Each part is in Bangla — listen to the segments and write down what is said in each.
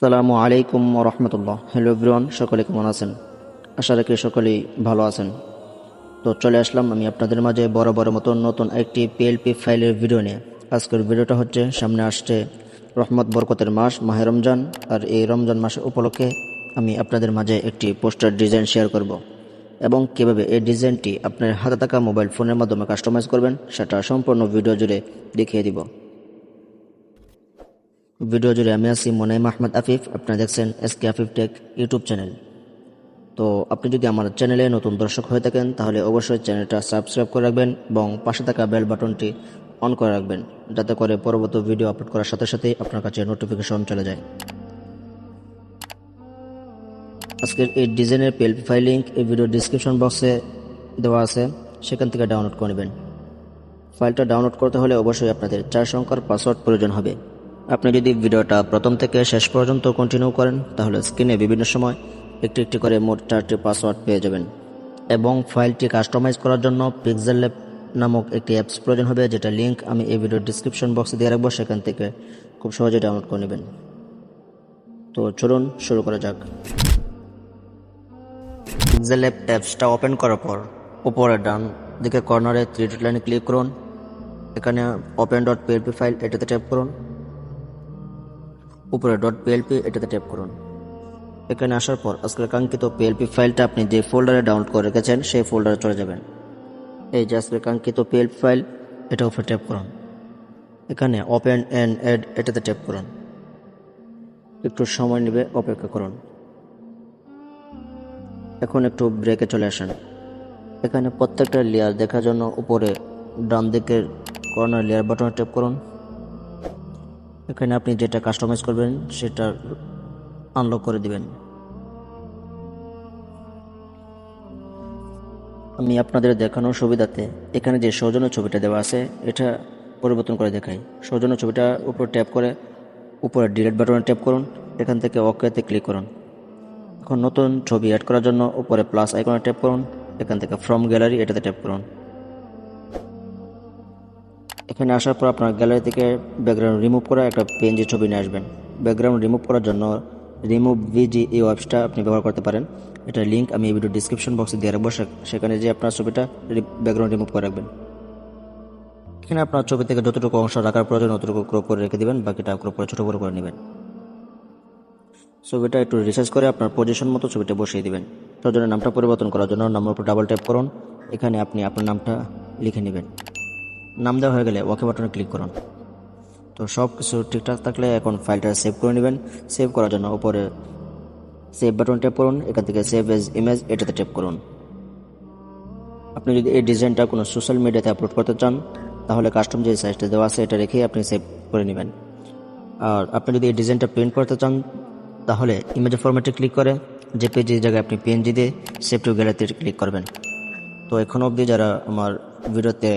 সালামু আলাইকুম রহমতুল্লাহ। হ্যালো এভরিওয়ান সকলে কেমন আছেন? আশা রাখি সকলেই ভালো আছেন। তো চলে আসলাম আমি আপনাদের মাঝে বড় বড় মতো নতুন একটি পিএলপি ফাইলের ভিডিও নিয়ে। আজকের ভিডিওটা হচ্ছে, সামনে আসছে রহমত বরকতের মাস, মাহে রমজান, আর এই রমজান মাস উপলক্ষে আমি আপনাদের মাঝে একটি পোস্টার ডিজাইন শেয়ার করব। এবং কীভাবে এই ডিজাইনটি আপনার হাতে থাকা মোবাইল ফোনের মাধ্যমে কাস্টমাইজ করবেন, সেটা সম্পূর্ণ ভিডিও জুড়ে দেখিয়ে দিব। ভিডিও জুড়ে আমি আছি মোনাইম আহমদ আফিফ। আপনারা দেখছেন S K Afif tech YouTube channel. তো আপনি যদি আমার চ্যানেলে নতুন দর্শক হয়ে থাকেন, তাহলে অবশ্যই চ্যানেলটা সাবস্ক্রাইব করে রাখবেন এবং পাশে থাকা বেল বাটনটি অন করে রাখবেন, যাতে করে পরবর্তী ভিডিও আপলোড করার সাথে সাথেই আপনার কাছে নোটিফিকেশন চলে যায়। আজকের এই ডিজাইনের পিএলপি ফাইল লিঙ্ক এই ভিডিও ডিসক্রিপশন বক্সে দেওয়া আছে, সেখান থেকে ডাউনলোড করে নেবেন। ফাইলটা ডাউনলোড করতে হলে অবশ্যই আপনাদের চার সংখ্যার পাসওয়ার্ড প্রয়োজন হবে। আপনি যদি ভিডিওটা প্রথম থেকে শেষ পর্যন্ত কন্টিনিউ করেন, তাহলে স্ক্রিনে বিভিন্ন সময় একটি একটি করে মোট চারটি পাসওয়ার্ড পেয়ে যাবেন। এবং ফাইলটি কাস্টমাইজ করার জন্য পিক্সেল ল্যাব নামক একটি অ্যাপস প্রয়োজন হবে, যেটা লিঙ্ক আমি এই ভিডিওর ডিসক্রিপশন বক্সে দিয়ে রাখব, সেখান থেকে খুব সহজে ডাউনলোড করে নেবেন। তো চলুন শুরু করা যাক। পিক্সেল অ্যাপ অ্যাপসটা ওপেন করার পর উপরে ডান দিকে কর্নারে থ্রি ডট লাইনে ক্লিক করুন। এখানে ওপেন ডট পিএলপি ফাইল এটাতে ট্যাপ করুন। উপরে ডট পিএলপি এটাতে ট্যাপ করুন। এখানে আসার পর আজকের কাঙ্ক্ষিত পিএলপি ফাইলটা আপনি যে ফোল্ডারে ডাউনলোড করে রেখেছেন, সেই ফোল্ডারে চলে যাবেন। এই যে আজকের কাঙ্ক্ষিত পিএলপি ফাইল এটা উপরে ট্যাপ করুন। এখানে ওপেন অ্যান্ড অ্যাড এটাতে ট্যাপ করুন। একটু সময় নেবে, অপেক্ষা করুন। এখন একটু ব্রেকে চলে আসেন। এখানে প্রত্যেকটা লেয়ার দেখার জন্য উপরে ডান দিকের কর্নার লেয়ার বাটনে ট্যাপ করুন। এখানে আপনি যেটা কাস্টমাইজ করবেন, সেটা আনলক করে দিবেন। আমি আপনাদের দেখানোর সুবিধাতে এখানে যে সৌজন্য ছবিটা দেওয়া আছে, এটা পরিবর্তন করে দেখাই। সৌজন্য ছবিটা উপর ট্যাপ করে, উপরে ডিলেট বাটনে ট্যাপ করুন, এখান থেকে ওকেতে ক্লিক করুন। এখন নতুন ছবি অ্যাড করার জন্য উপরে প্লাস আইকনে ট্যাপ করুন, এখান থেকে ফ্রম গ্যালারি এটাতে ট্যাপ করুন। এখানে আসার পর আপনার গ্যালারি থেকে ব্যাকগ্রাউন্ড রিমুভ করা একটা পেনজি ছবি নিয়ে আসবেন। ব্যাকগ্রাউন্ড রিমুভ করার জন্য রিমুভ ভিজি এই ওয়েবসটা আপনি ব্যবহার করতে পারেন। এটা লিঙ্ক আমি এই ভিডিও ডিসক্রিপশন বক্সে দিয়ে রাখব। সেখানে যে আপনার ছবিটা ব্যাকগ্রাউন্ড রিমুভ করে রাখবেন। এখানে আপনার ছবি থেকে যতটুকু অংশ রাখার প্রয়োজন ততটুকু ক্রপ করে রেখে দেবেন, বাকিটা ক্রপ করে ছোটো বড় করে নেবেন। ছবিটা একটু রিসার্চ করে আপনার পজিশন মতো ছবিটা বসিয়ে দিবেন। সজনের নামটা পরিবর্তন করার জন্য নামের উপর ডাবল ট্যাপ করুন। এখানে আপনি আপনার নামটা লিখে নেবেন। নাম দেওয়া হয়ে গেলে ওকে বাটনে ক্লিক করুন। তো সব কিছু ঠিকঠাক থাকলে এখন ফাইলটা সেভ করে নেবেন। সেভ করার জন্য উপরে সেভ বাটন ট্যাপ করুন। এখান থেকে সেভ এজ ইমেজ, এটাতে ট্যাপ করুন। আপনি যদি এই ডিজাইনটা কোনো সোশ্যাল মিডিয়াতে আপলোড করতে চান, তাহলে কাস্টম যে সাইজটা দেওয়া আছে, এটা রেখে আপনি সেভ করে নেবেন। আর আপনি যদি এই ডিজাইনটা প্রিন্ট করতে চান, তাহলে ইমেজের ফরম্যাটে ক্লিক করে যে পেজে জায়গায় আপনি পিএনজি দিয়ে সেভ টু গ্যালারিতে ক্লিক করবেন। তো এখন অবধি যারা আমার ভিডিওতে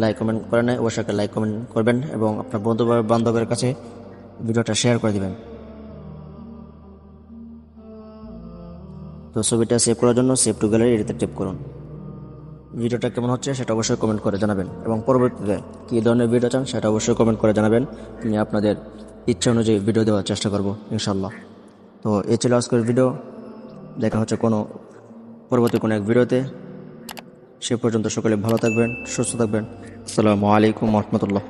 লাইক কমেন্ট করে নেয় অবশ্যই লাইক কমেন্ট করবেন এবং আপনার বন্ধু বান্ধবের কাছে ভিডিওটা শেয়ার করে দিবেন। তো ছবিটা সেভ করার জন্য সেভ টু গ্যালারি এটাতে টেপ করুন। ভিডিওটা কেমন হচ্ছে সেটা অবশ্যই কমেন্ট করে জানাবেন এবং পরবর্তীতে কী ধরনের ভিডিও চান সেটা অবশ্যই কমেন্ট করে জানাবেন। আমি আপনাদের ইচ্ছা অনুযায়ী ভিডিও দেওয়ার চেষ্টা করব ইনশাল্লাহ তো এই ছিল আজকের ভিডিও দেখা হচ্ছে কোনো পরবর্তী কোনো এক ভিডিওতে সে পর্যন্ত সকলে ভালো থাকবেন সুস্থ থাকবেন। আসসালামু আলাইকুম রহমতুল্লাহ।